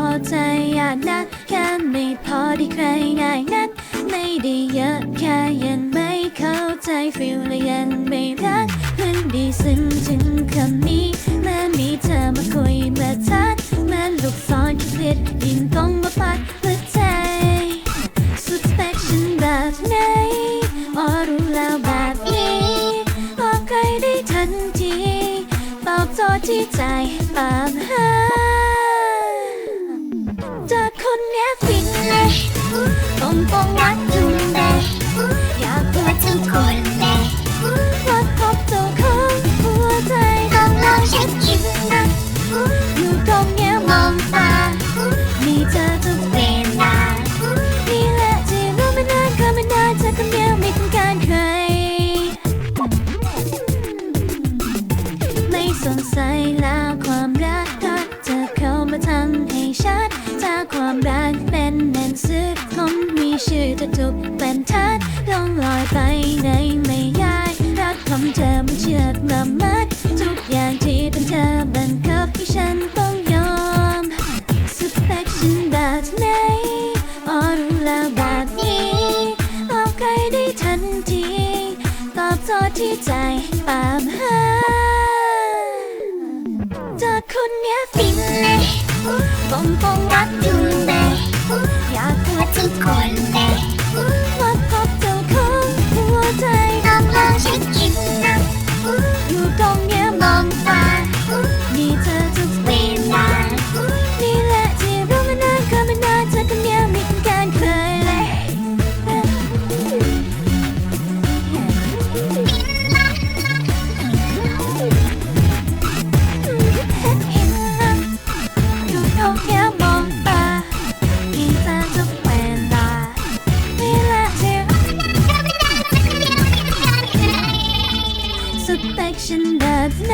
อใจอยากนัดแค่ไม่พอที่ใครง่ายนัดไม่ได้เยอะแค่ยังไม่เข้าใจฟิลและยังไม่รักเพื่นดีซึ่งถึงคำนี้เม่มีเธอมาคุยมาทักแม่ลูกซอนคิดเลียดยิ่งต้องมาปัดหัวใจสุดสเปคฉันแบบไหนอ๋อรู้แล้วแบบนี้บอกใครได้ทันทีตอบโจทย์ที่ใจตามหา ทุกคนเลยว่าพบเจ้าของหัวใจต้องลองเช็คอินนะอยู่ตรงเนี้ยมองตามีเธอทุกเวลานี่แหละที่รู้ไม่นานก็ไม่นานเธอคนเดียวไม่ต้องการใคร ไม่สงสัยแล้วความรักก็เธอเข้ามาทำให้ชัดถ้าความรักเป็นหนังสือคงมีชื่อเธอทุกบรรทัด ต้องลอยไปในไม่ยายรักของเธอมันเชือกมามัดทุกอย่างที่เป็นเธอบังคับให้ฉันต้องยอมสเปคฉันแบบไหนอ๋อรู้แล้วแบบนี้บอกใครได้ทันที ตอบโจทย์ที่ใจตามหาจากคนเนี้ยฟินเลยปงปงรักจุงเลยอยากพูดทุกคนเลย เขาแค่มองตามีเธอทุกเวลานี่แหละที่สเปคฉันแบบไหน